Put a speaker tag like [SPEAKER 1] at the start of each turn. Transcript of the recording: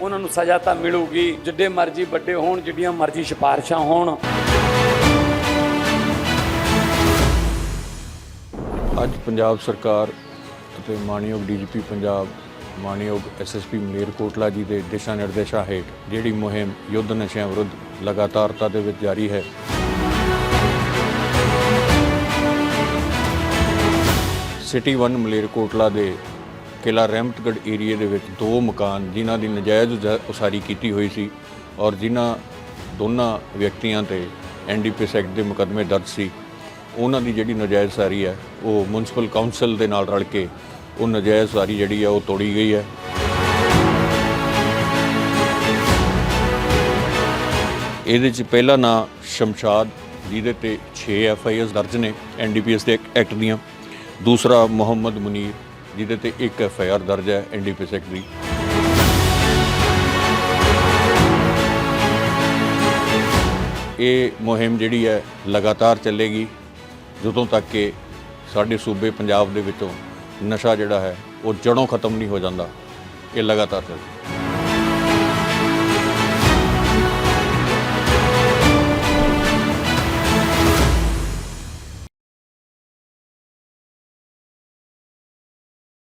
[SPEAKER 1] ਉਹਨਾਂ ਨੂੰ ਸਜ਼ਾ ਤਾਂ ਮਿਲੂਗੀ, ਜਿੱਡੇ ਮਰਜ਼ੀ ਵੱਡੇ ਹੋਣ, ਜਿੱਡੀਆਂ ਮਰਜ਼ੀ ਸਿਫਾਰਿਸ਼ਾਂ ਹੋਣ।
[SPEAKER 2] ਅੱਜ ਪੰਜਾਬ ਸਰਕਾਰ ਅਤੇ ਮਾਨਯੋਗ ਡੀਜੀਪੀ ਪੰਜਾਬ ਮਾਨਯੋਗ ਐਸਐਸਪੀ ਮਲੇਰਕੋਟਲਾ ਜੀ ਦੇ ਦਿਸ਼ਾ ਨਿਰਦੇਸ਼ਾਂ ਹੇਠ ਜਿਹੜੀ ਮੁਹਿੰਮ ਯੁੱਧ ਨਸ਼ਿਆਂ ਵਿਰੁੱਧ ਲਗਾਤਾਰਤਾ ਦੇ ਵਿੱਚ ਜਾਰੀ ਹੈ। ਸਿਟੀ 1 ਮਲੇਰਕੋਟਲਾ ਦੇ ਕਿਲਾ ਰਹਿਮਤਗੜ ਏਰੀਏ ਦੇ ਵਿੱਚ ਦੋ ਮਕਾਨ ਜਿਨ੍ਹਾਂ ਦੀ ਨਜਾਇਜ਼ ਉਸਾਰੀ ਕੀਤੀ ਹੋਈ ਸੀ ਔਰ ਜਿਨ੍ਹਾਂ ਦੋਨਾਂ ਵਿਅਕਤੀਆਂ ਤੇ ਐਨਡੀਪੀਐਸ ਐਕਟ ਦੇ ਮੁਕੱਦਮੇ ਦਰਜ ਸੀ। ਉਹਨਾਂ ਦੀ ਜਿਹੜੀ ਨਜਾਇਜ਼ ਸਾਰੀ ਹੈ, ਉਹ ਮਿਊਨਿਸਪਲ ਕਾਉਂਸਲ ਦੇ ਨਾਲ ਰਲ ਕੇ ਉਹ ਨਜਾਇਜ਼ ਸਾਰੀ ਜਿਹੜੀ ਹੈ, ਉਹ ਤੋੜੀ ਗਈ ਹੈ। ਇਹਦੇ ਚ ਪਹਿਲਾ ਨਾਂ ਸ਼ਮਸ਼ਾਦ, ਜਿਹਦੇ ਤੇ 6 ਐਫ ਆਈ ਐਸ ਦਰਜ ਨੇ ਐਨਡੀਪੀਐਸ ਦੇ ਐਕਟ ਦੀਆਂ। ਦੂਸਰਾ ਮੁਹੰਮਦ ਮੁਨੀਰ ਜਿਹਦੇ ਤੇ ਇੱਕ ਐਫ ਆਈ ਆਰ ਦਰਜ ਹੈ ਐਨਡੀਪੀਐਸ ਐਕਟ ਦੀ ਇਹ ਮੁਹਿੰਮ ਜਿਹੜੀ ਹੈ, ਲਗਾਤਾਰ ਚੱਲੇਗੀ। ਜਦੋਂ ਤੱਕ ਕਿ ਸਾਡੇ ਸੂਬੇ ਪੰਜਾਬ ਦੇ ਵਿੱਚੋਂ ਨਸ਼ਾ ਜਿਹੜਾ ਹੈ, ਉਹ ਜੜੋਂ ਖਤਮ ਨਹੀਂ ਹੋ ਜਾਂਦਾ। ਇਹ ਲਗਾਤਾਰ ਚੱਲੇਗਾ।